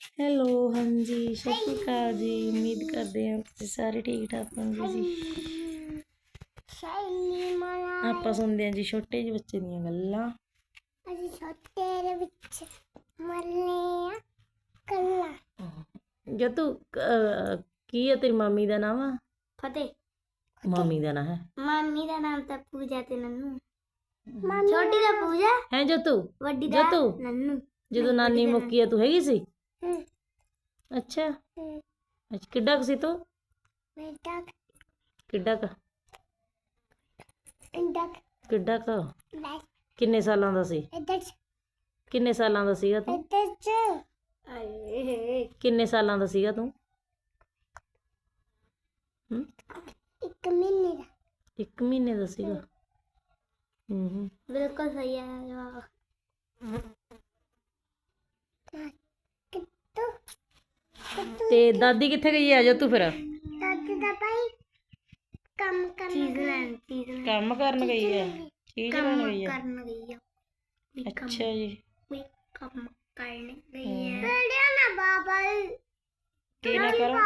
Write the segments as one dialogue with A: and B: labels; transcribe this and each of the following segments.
A: Hello ਹਾਂਜੀ ਸਤਿ ਸ਼੍ਰੀ ਅਕਾਲ ਜੀ। ਉਮੀਦ ਕਰਦੇ ਹਾਂ ਤੁਸੀਂ ਸਾਰੇ ਠੀਕ ਠਾਕ ਹੋਵੋਗੇ ਜੀ। ਆਪਾਂ ਸੁਣਦੇ ਹਾਂ ਜੀ ਛੋਟੇ ਜਿਹੇ ਬੱਚੇ ਦੀਆਂ ਗੱਲਾਂ।
B: ਅਸੀਂ ਛੋਟੇ ਦੇ ਵਿੱਚ ਮਰਨੇ ਆ ਕੱਲਾ
A: ਜਦ ਤੂੰ ਅਹ, ਕੀ ਹੈ ਤੇਰੀ ਮਾਮੀ ਦਾ ਨਾਮ? ਆ
B: ਫਤਿਹ।
A: ਮਾਮੀ ਦਾ ਨਾਮ ਹੈ।
B: ਮੰਮੀ ਦਾ ਨਾਮ ਤਾਂ ਪੂਜਾ ਤੇ ਨੰਨੂ। ਛੋਟੀ ਦਾ ਪੂਜਾ?
A: ਹੈ ਜੋ ਤੂੰ
B: ਵੱਡੀ ਦਾ
A: ਜਤੂ?
B: ਨੰਨੂ।
A: ਜਦੋਂ ਨਾਨੀ ਮੁੱਕੀ ਆ ਤੂੰ ਹੈਗੀ ਸੀ?
B: ਹੂੰ
A: ਅੱਛਾ
B: ਹੂੰ
A: ਅੱਛਾ ਕਿੱਡਾ ਕੁ ਸੀ ਤੂੰ
B: ਬੇਟਾ
A: ਕਿੱਡਾ ਕ
B: ਇੰਦਾ
A: ਕਿੱਡਾ ਕ
B: ਲੈ
A: ਕਿੰਨੇ ਸਾਲਾਂ ਦਾ ਸੀ
B: ਇੱਧਰ
A: ਕਿੰਨੇ ਸਾਲਾਂ ਦਾ ਸੀਗਾ ਤੂੰ
B: ਇੱਧਰ ਚ ਆਏ
A: ਕਿੰਨੇ ਸਾਲਾਂ ਦਾ ਸੀਗਾ ਤੂੰ ਹੂੰ
B: ਇੱਕ ਮਹੀਨੇ ਦਾ
A: ਇੱਕ ਮਹੀਨੇ ਦਾ ਸੀਗਾ ਹੂੰ ਹੂੰ
B: ਬਿਲਕੁਲ ਸਹੀ ਹੈ ਜਵਾਬ ਕਿੱਤੋਂ ਕਿੱਤੋਂ
A: ਤੇ ਦਾਦੀ ਕਿੱਥੇ ਗਈ ਆ? ਜੋ ਤੂੰ ਫਿਰ।
B: ਦਾਦੀ ਦਾ ਭਾਈ ਕੰਮ ਕਰਨ ਚੀਜ਼ ਲੈਣ ਚੀਜ਼ ਲੈਣ।
A: ਕੰਮ ਕਰਨ ਗਈ ਆ? ਚੀਜ਼ ਲੈਣ ਗਈ। ਆ?
B: ਕਰਨ ਗਈ ਆ।
A: ਅੱਛਾ ਜੀ।
B: ਕੋਈ ਕੰਮ ਕਰਨ ਗਈ ਹੈ। ਬੜਿਆ ਨਾ ਬਾਬਾ।
A: ਕੀ ਨਾ ਕਰ।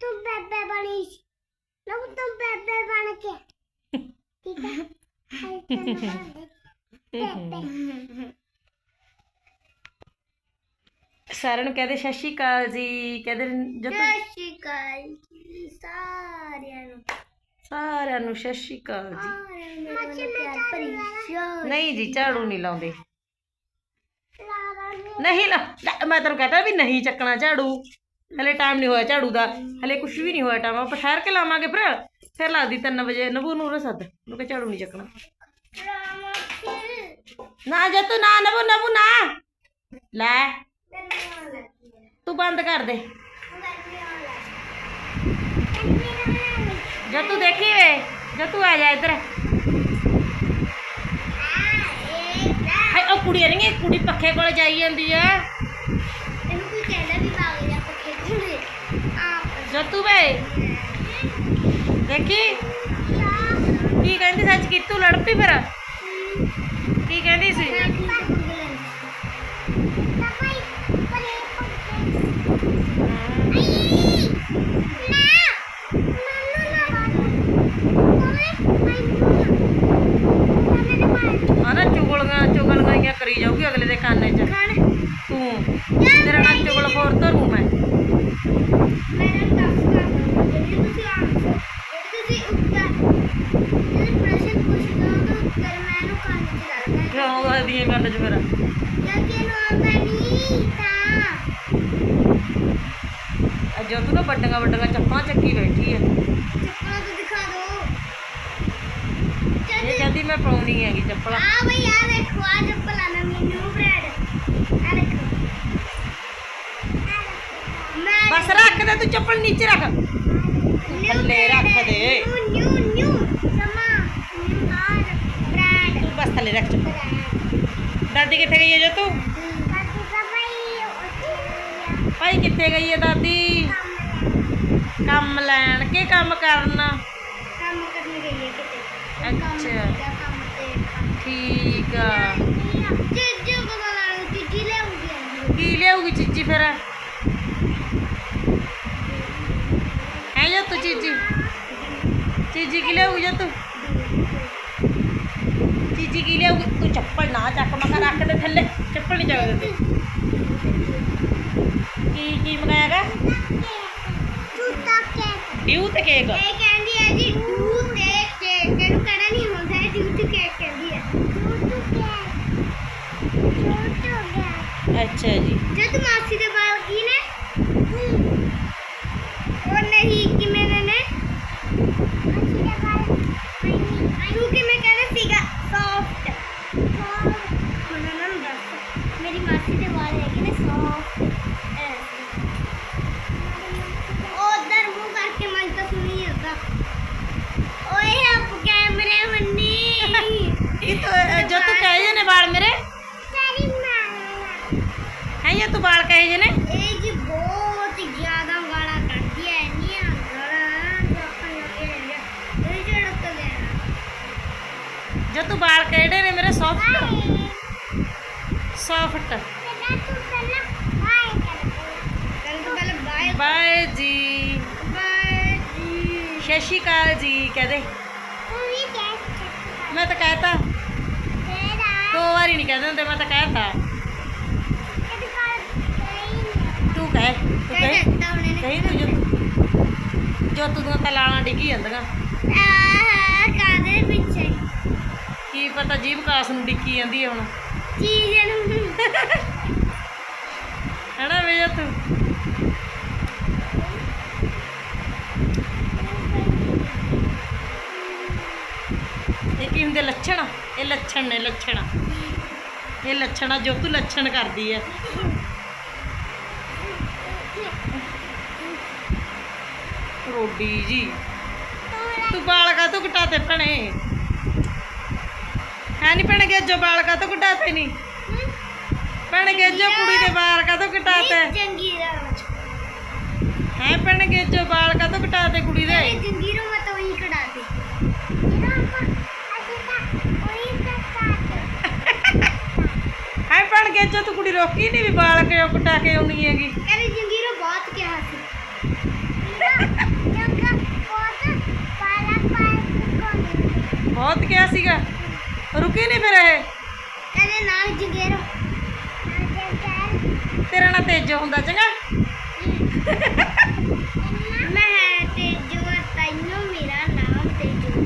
B: ਤੂੰ ਬੇਬੇ ਬਣੀ ਨਾ ਤੂੰ ਬੇਬੇ ਬਣ ਕੇ। ਠੀਕ ਹੈ ਬੇਬੇ।
A: ਸਾਰਿਆਂ ਨੂੰ ਕਹਦੇ ਸਤਿ ਸ਼੍ਰੀ ਅਕਾਲ ਜੀ ਕਹਦੇ ਜਦ
B: ਸਤਿ ਸ਼੍ਰੀ ਅਕਾਲ ਜੀ ਸਾਰਿਆਂ ਨੂੰ।
A: ਸਾਰਿਆਂ ਨੂੰ ਸਤਿ ਸ਼੍ਰੀ ਅਕਾਲ ਜੀ।
B: ਭਰੀ
A: ਨਹੀਂ ਜੀ ਝਾੜੂ ਨਹੀਂ ਲਾਉਂਦੇ। ਨਹੀਂ ਲਾ ਲੈ, ਮੈਂ ਤੈਨੂੰ ਕਹਤਾ ਵੀ ਨਹੀਂ ਚੱਕਣਾ ਝਾੜੂ। ਹਲੇ ਟਾਈਮ ਨਹੀਂ ਹੋਇਆ ਝਾੜੂ ਦਾ। ਹਲੇ ਕੁਝ ਵੀ ਨਹੀਂ ਹੋਇਆ ਟਾਈਮ ਆਪਾਂ ਠਹਿਰ ਕੇ ਲਾਵਾਂਗੇ ਫਿਰ ਫਿਰ ਲਾਦੀ 3 ਵਜੇ। ਨਬੂ ਨੂੰ ਰਸਦ ਨੂੰ ਕਿ ਝਾੜੂ ਨਹੀਂ ਚੱਕਣਾ। ਨਾ ਜਾ ਤੂੰ ਨਾ ਨਬੂ ਨਬੂ ਨਾ। ਲੈ। ਤੂੰ ਬੰਦ ਕਰ ਦੇ। ਜਦ ਤੂੰ ਦੇਖੀ ਵੇ। ਜਦ ਤੂੰ ਆ ਜਾ ਇੱਧਰ। ਹਾਏ, ਉਹ ਕੁੜੀ ਨਹੀਂ ਇਹ ਕੁੜੀ ਪੱਖੇ ਕੋਲ ਜਾਈ ਜਾਂਦੀ ਆ।
B: ਇਹਨੂੰ ਕੋਈ ਕਹਿੰਦਾ ਵੀ ਬਾਗ ਜਾ ਪੱਕੇ ਝੂਲੇ ਆਪ
A: ਜੱਤੂ ਵੇ। ਦੇਖੀ? ਕੀ ਕਹਿੰਦੀ ਸੱਚ ਕੀ ਤੂੰ ਲੜ ਪਈ ਫਿਰ? ਕੀ ਕਹਿੰਦੀ ਸੀ? ਆਨਾ ਚੁਗਲੀਆਂ ਚੁਗਲੀਆਂ ਕਰੀ ਜਾਊਗੀ ਅਗਲੇ ਦੇ ਕੰਨ 'ਚ। ਤੂੰ। ਤੇਰਾ ਨਾਲ ਚੁਗਲ ਫੋਰ ਧਰੂ ਮੈਂ। ਕਿਉਂ ਉਹਦੀਆਂ ਕੰਨ 'ਚ ਫਿਰ? ਅੱਜ ਤੂੰ। ਨਾ ਵੱਡੀਆਂ ਵੱਡੀਆਂ ਚੱਪਾਂ ਚੱਕੀ ਬੈਠੀ ਐ ਇਹ ਕਹਿੰਦੀ ਮੈਂ ਪਾਉਣੀ ਹੈਗੀ ਚੱਪਲਾਂ।
B: ਆ ਬਈ ਆ ਦੇਖੋ ਆ ਚੱਪਲਾਂ ਨਵੀਂ ਨਿਊ ਬ੍ਰੈਡ ਆ ਦੇਖੋ।
A: ਬਸ ਰੱਖ ਦੇ ਤੂੰ ਚੱਪਲ ਨੀਚੇ ਰੱਖ। ਥੱਲੇ ਰੱਖ ਦੇ।
B: ਨਿਊ ਨਿਊ ਸਮਾ ਨਿਊ ਆ ਬ੍ਰੈਡ।
A: ਤੂੰ ਬਸ ਥੱਲੇ ਰੱਖ ਚੱਪਲ। ਦਾਦੀ ਕਿੱਥੇ ਗਈ ਹੈ ਜੋ ਤੂੰ? ਭਾਈ ਕਿੱਥੇ ਗਈ ਹੈ ਦਾਦੀ? ਕੰਮ ਲੈਣ ਕੇ ਕੰਮ ਕਰਨ?
B: ਕੰਮ ਕਰਨ ਗਈ ਹੈ ਕਿਤੇ।
A: ਅੱਛਾ।
B: ਕੰਮ ਤੇ
A: ਠੀਕ ਆ।
B: ਜੀਜੂ ਕੋਲ ਲਾ ਜੀਜੀ ਲਿਆਉਂਗੀ
A: ਕੀ ਲਿਆਉਗੀ ਚੀਜੀ ਫਿਰ? ਹੈ ਜੋ ਤੂੰ ਚੀਜੀ? ਚੀਜੀ ਕੀ ਲਿਆਉਗੀ ਜੋ ਤੂੰ ਚੀਜੀ ਕੀ ਲਿਆਉਗੀ ਤੂੰ ਚੱਪਲ ਨਾ ਚੱਕ ਮਗਾ ਰੱਖ ਦੇ ਥੱਲੇ ਚੱਪਲ ਨਹੀਂ ਚੱਕ ਦੇ ਕੀ ਕੀ ਮੰਗਾਇਆਗਾ ਡਿਊ ਤੇ ਕੇਕ
B: ਇਹ ਕਹਿੰਦੀ ਹੈ ਜੀ ਡੂ ਤੇ। ਕੇਕ ਇਹਨੂੰ ਕਹਿਣਾ ਨਹੀਂ ਹੁੰਦਾ ਹੈ ਡੂ ਤੇ ਕੇਕ ਕਹਿੰਦੀ ਹੈ। ਡੂ ਤੇ ਕੇਕ
A: ਅੱਛਾ ਜੀ।
B: ਜਦ ਮਾਸੀ ਦੇ
A: ਇਹ ਜਨੇ ਇਹ ਜੀ
B: ਬਹੁਤ ਜ਼ਿਆਦਾ ਗਾਲਾਂ ਕੱਢਦੀ ਐ ਇੰਨੀਆਂ ਗਾਲਾਂ ਜੋ ਅੱਖਾਂ ਲੱਗੇ ਰਹਿੰਦੀਆਂ ਇਹ ਜਿਹੜਾ ਤੂੰ
A: ਬਾਲ ਕਿਹੜੇ ਨੇ ਮੇਰੇ ਸੌਫਟ ਸੌਫਟ
B: ਬਾਏ ਜੀ।
A: ਬਾਏ ਜੀ। ਸ਼ਸ਼ੀਕਾਲ ਜੀ ਕਹਦੇ ਮੈਂ ਤਾਂ ਕਹਿਤਾ। ਦੋ ਵਾਰੀ ਨਹੀਂ ਕਹਿੰਦੇ ਹੁੰਦੇ ਮੈਂ ਤਾਂ ਕਹਿਤਾ। ਕਹਿ। ਤੂੰ ਕਹਿ ਕਹੀ ਤੂੰ ਜੋ। ਜੋ ਤੂੰ ਤਾਂ ਲਾਲਾਂ ਡਿੱਗੀ ਜਾਂਦੀਆਂ।
B: ਆਹ ਕਾਦੇ ਪਿੱਛੇ?
A: ਕੀ ਪਤਾ ਜੀਭ ਕਾਸ ਨੂੰ ਡਿੱਕੀ ਜਾਂਦੀ ਹੈ ਹੁਣ।
B: ਚੀਜ਼ ਨੂੰ
A: ਹੈਨਾ ਵੇ ਤੂੰ? ਇਹ ਕੀ ਹੁੰਦੇ ਲੱਛਣ? ਇਹ ਲੱਛਣ ਨੇ ਲੱਛਣ। ਇਹ ਲੱਛਣ ਜੋ ਤੂੰ ਲੱਛਣ ਕਰਦੀ ਹੈ ਕਰੋਡੀ ਜੀ। ਤੂੰ ਬਾਲ ਕਾ ਤੂੰ ਘਟਾਤੇ ਭਣੇ? ਹੈ ਨਹੀਂ ਭਣ ਗਿਆ ਜੋ ਬਾਲ ਕਾ ਤੂੰ ਘਟਾਤੇ ਨਹੀਂ ਭਣ ਗਿਆ ਜੋ ਕੁੜੀ ਦੇ ਬਾਲ ਕਾ ਤੂੰ ਘਟਾਤੇ
B: ਚੰਗੀ ਰਾਹ
A: ਹੈ ਭਣ ਗਿਆ ਜੋ ਬਾਲ ਕਾ ਤੂੰ ਘਟਾਤੇ ਕੁੜੀ ਦੇ?
B: ਚੰਗੀ ਰਾਹ ਮੈਂ ਤਾਂ ਉਹੀ ਘਟਾਤੇ।
A: ਹੈ ਭਣ ਗਿਆ ਜੋ ਤੂੰ ਕੁੜੀ ਰੋਕੀ ਨਹੀਂ ਵੀ ਬਾਲ ਕਿਉਂ ਘਟਾ ਕੇ ਆਉਣੀ ਹੈਗੀ?
B: ਕਹਿੰਦੀ
A: ਬਹੁਤ ਕਿਹਾ ਸੀਗਾ। ਰੁਕੀ ਨਹੀਂ ਫਿਰ ਇਹ?
B: ਕਹਿੰਦੇ ਨਾਲ ਜਗੇਰ।
A: ਤੇਰਾ ਨਾਂ ਤੇਜੋ ਹੁੰਦਾ ਚੰਗਾ?
B: ਮੈਂ ਤੇਜੋ ਤੈਨੂੰ
A: ਮੇਰਾ ਨਾਮ ਤੇਜੋ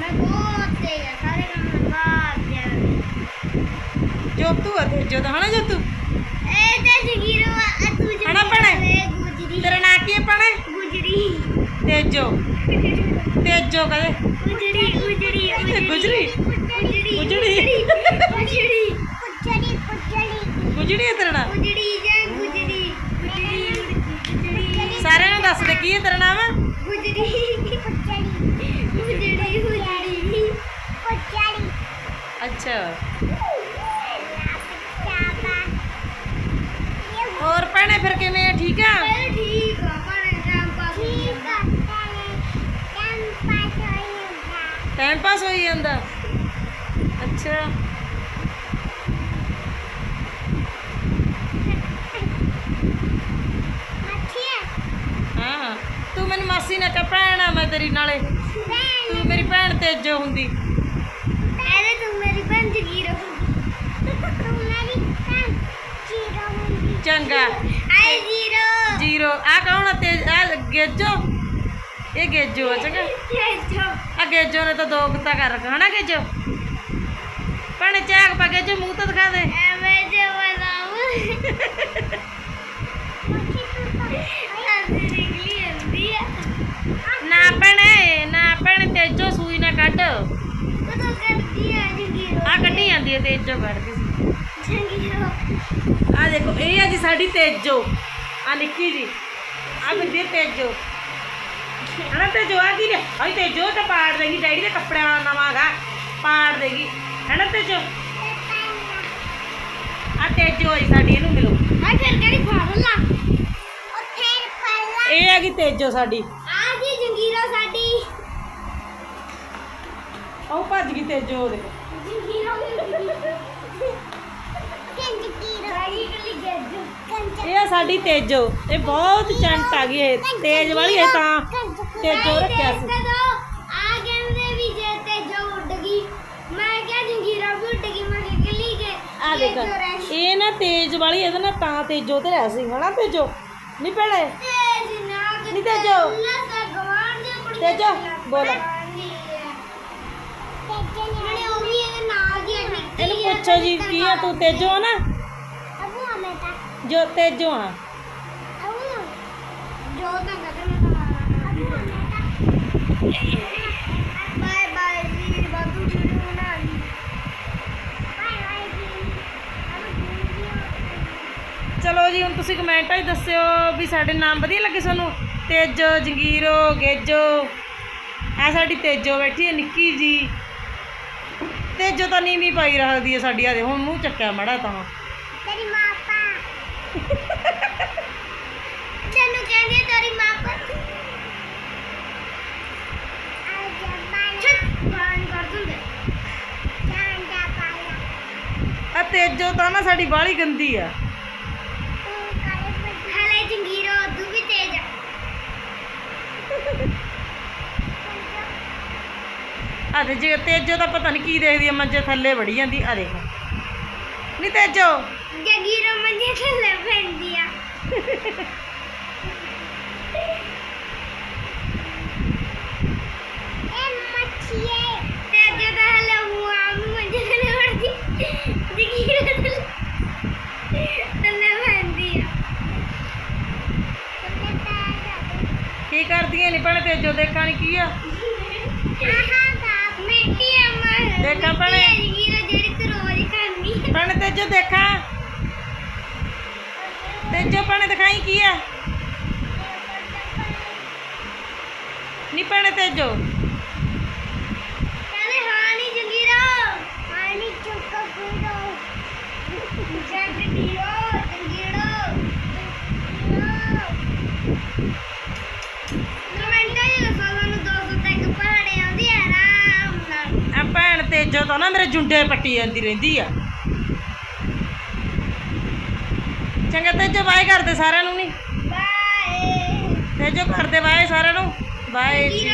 A: ਮੈਂ ਬਹੁਤ ਜੋਤੂ ਆ ਇਹ
B: ਤੇ
A: ਜਗੀਰੋ ਆ ਤੂੰ ਹਨਾ ਭੈਣੇ? ਤੇਜੋ। ਤੇਜੋ ਕਹਦੇ ਉਜੜੀ ਉਜੜੀ
B: ਇਹ ਗੁਜਰੀ। ਉਜੜੀ ਉਜੜੀ ਉਜੜੀ
A: ਸਾਰਿਆਂ ਨੂੰ ਦੱਸ ਦੇ ਕੀ ਹੈ ਤੇਰਾ ਨਾਮ? ਅੱਛਾ। ਹੋਰ ਭੈਣੇ ਫਿਰ ਕਿਵੇਂ ਠੀਕ ਆ।
B: ਟਾਈਮ ਪਾਸ
A: ਹੋਈ ਜਾਂਦਾ। ਅੱਛਾ। ਹਾਂ ਤੂੰ ਮੈਨੂੰ ਮਾਸੀ ਨੇ ਕਹ ਭੈਣ ਆ ਮੈਂ ਤੇਰੀ ਨਾਲੇ। ਤੂੰ ਮੇਰੀ ਭੈਣ ਤੇਜੋ ਹੁੰਦੀ।
B: ਅਰੇ ਤੂੰ ਮੇਰੀ ਭੈਣ ਜਗੀਰ ਤੂੰ ਮੇਰੀ ਭੈਣ ਜੀਰੋ ਹੁੰਦੀ।
A: ਚੰਗਾ।
B: ਆਈ ਜੀਰੋ।
A: ਜੀਰੋ। ਆ ਕੌਣ ਤੇਜ ਆ ਗੇਜੋ? ਇਹ ਗੇਜੋ ਆ ਚੰਗਾ। ਆ ਗੇਜੋ ਨੇ ਤਾਂ ਦੋ ਗੁੱਤਾ ਕਰ ਰੱਖਾ ਹਨਾ ਗੇਜੋ? ਭੈਣੇ ਚਾਕ ਪਾ ਗੇਜੋ ਮੂੰਹ ਤਾਂ ਦਿਖਾ ਦੇ।
B: ਐਵੇਂ ਜੇ ਬਣਾਉ
A: ਨਾ ਭੈਣੇ ਨਾ ਭੈਣੇ ਤੇਜੋ ਸੂਈ ਨਾ ਕੱਢ।
B: ਆ
A: ਕੱਢੀ ਜਾਂਦੀ ਹੈ ਤੇਜੋ ਕੱਢਦੀ ਸੀ। ਆ ਦੇਖੋ ਇਹ ਆ ਜੀ ਸਾਡੀ ਤੇਜੋ। ਆ ਨਿੱਕੀ ਜੀ। ਆ ਬਿੰਦੀ ਤੇਜੋ। ਹਣਾ ਤੇਜੋ ਆ ਕੀ ਨੇ ਆਈ ਤੇਜੋ ਤਾਂ ਪਾੜ ਦੇਗੀ ਡੈਡੀ ਦੇ ਕੱਪੜਿਆਂ ਵਾਲਾ ਨਵਾਂ ਗਾ ਪਾੜ ਦੇਗੀ ਹਣਾ ਤੇਜੋ ਆ ਤੇਜੋ ਹੈ ਸਾਡੀ ਇਹਨੂੰ ਮਿਲੋ।
B: ਆ ਫਿਰ ਕਿਹੜੀ ਫੜ ਲਾ ਉੱਥੇ ਫੜ
A: ਇਹ ਹੈਗੀ ਤੇਜੋ ਸਾਡੀ।
B: ਆ ਜੀ ਜੰਗੀਰੋ ਸਾਡੀ।
A: ਉਹ ਭੱਜ ਗਈ ਤੇਜੋ ਦੇ
B: ਜੰਗੀਰੋ
A: ਇਹ ਸਾਡੀ ਤੇਜੋ। ਇਹ ਬਹੁਤ ਚੰਟ ਆ ਗਈ ਇਹ। ਤੇਜ ਵਾਲੀ ਇਹ ਤਾਂ ਤੇਜੋ ਰੱਖਿਆ ਸੀ।
B: ਆ ਕਹਿੰਦੇ ਵੀ ਜੇ ਤੇਜੋ ਉੱਡ ਗਈ ਮੈਂ ਕਿਹਾ ਜੰਗੀਰਾ ਵੀ ਉੱਡ ਗਈ ਮੈਂ ਕਿਹਾ ਗਲੀ ਕੇ
A: ਆ ਦੇਖ। ਇਹ ਨਾ ਤੇਜ ਵਾਲੀ ਇਹਦੇ ਨਾਲ ਤਾਂ ਤੇਜੋ ਤੇ ਰਹਿ ਸੀ। ਹਨਾ ਤੇਜੋ? ਨਹੀਂ ਭੈਣੇ?
B: ਤੇਜ ਨਾ
A: ਨੀ ਤੇਜੋ। ਤੇਜੋ, ਬੋਲ।
B: ਪੜ੍ਹਾਉਂਦੀ ਹੈ। ਨਾਲੇ ਉਹ ਵੀ ਇਹਦੇ ਨਾਲ ਦੀ ਨਿੱਕੀ
A: ਇਹਨੂੰ ਪੁੱਛੋ ਜੀ ਕੀ ਆ? ਤੂੰ ਤੇਜੋ ਆ ਨਾ?
B: ਅਬੂ ਆ ਮੈਂ ਤਾਂ।
A: ਜੋ ਤੇਜੋ ਆ।
B: ਅਬੂ ਜੋ ਤਾਂ ਕਦਰ ਮੈਂ ਤਾਂ। ਅਬੂ ਆ ਮੈਂ ਤਾਂ। ਬਾਏ ਬਾਏ ਜੀ ਬਾਬੂ ਜੀ ਨੂੰ ਨਾ ਬਾਏ ਬਾਏ ਜੀ।
A: ਚਲੋ ਜੀ ਹੁਣ ਤੁਸੀਂ ਕਮੈਂਟਾਂ 'ਚ ਦੱਸਿਓ ਵੀ ਸਾਡੇ ਨਾਮ ਵਧੀਆ ਲੱਗੇ ਤੁਹਾਨੂੰ ਤੇਜੋ ਜੰਗੀਰੋ ਗੇਜੋ। ਆ ਸਾਡੀ ਤੇਜੋ ਬੈਠੀ ਹੈ ਨਿੱਕੀ ਜੀ। ਤਾਂ ਨੀਵੀਂ ਪਾਈ ਰੱਖਦੀ ਹੈ ਸਾਡੀ ਆ ਦੇ ਹੁਣ ਮੂੰਹ ਚੱਕਿਆ ਮੜਾ ਤਾਂ।
B: ਤੇਰੀ ਮਾਪਾ ਤੈਨੂੰ ਕਹਿੰਦੀ ਤੇਰੀ ਮਾਪਾ ਆ ਜਾਂਦਾ
A: ਤੇਜੋ ਤਾਂ ਨਾ ਸਾਡੀ ਬਾਹਲੀ ਗੰਦੀ ਆ।
B: ਤੇ
A: ਜੇ ਤੇਜੋ ਤਾਂ ਪਤਾ ਨਹੀਂ ਕੀ ਦੇਖਦੀ ਆ ਮੰਜੇ ਥੱਲੇ ਵੜੀ ਜਾਂਦੀ ਆ ਦੇਖ। ਨਹੀਂ ਤੇਜੋ?
B: ਆ। ਹਲੇ ਹੁਆ ਮੰਜੇ ਥੱਲੇ ਪੈਂਦੀ ਆ।
A: ਕੀ ਕਰਦੀਆਂ ਨਹੀਂ ਭੈਣੇ ਤੇਜੋ ਦੇਖਾਂ ਨੀ ਕੀ ਆ। ਦੇਖਾਂ ਭੈਣੇ।
B: ਜਿਹੜੀ ਤੂੰ ਰੋਜ਼ ਖਾਂਦੀ
A: ਭੈਣੇ ਤੇਜੋ ਦੇਖਾਂ। ਤੇਜੋ ਭੈਣੇ ਦਿਖਾਈ ਕੀ ਆ? ਨਹੀਂ ਭੈਣੇ ਤੇਜੋ।
B: ਕਹਿੰਦੇ ਹਾਂ ਨਹੀਂ ਜੰਗੀਰੋ ਹਾਂ ਨਹੀਂ ਚੁੱਕ ਫੂਡੋ ਜੰਗੀਰੋ ਜੰਗੀਰੋ। ਕਮੈਂਟਾਂ
A: ਤੇਜੋ ਤਾਂ ਨਾ ਮੇਰੇ ਜੁੰਡੇ ਪੱਟੀ ਜਾਂਦੀ ਰਹਿੰਦੀ ਆ। ਚੰਗਾ ਤੇਜੋ ਬਾਏ ਕਰਦੇ ਸਾਰਿਆਂ ਨੂੰ ਨਹੀਂ
B: ਬਾਏ
A: ਤੇਜੋ ਕਰਦੇ ਬਾਏ ਸਾਰਿਆਂ ਨੂੰ? ਬਾਏ ਜੀ।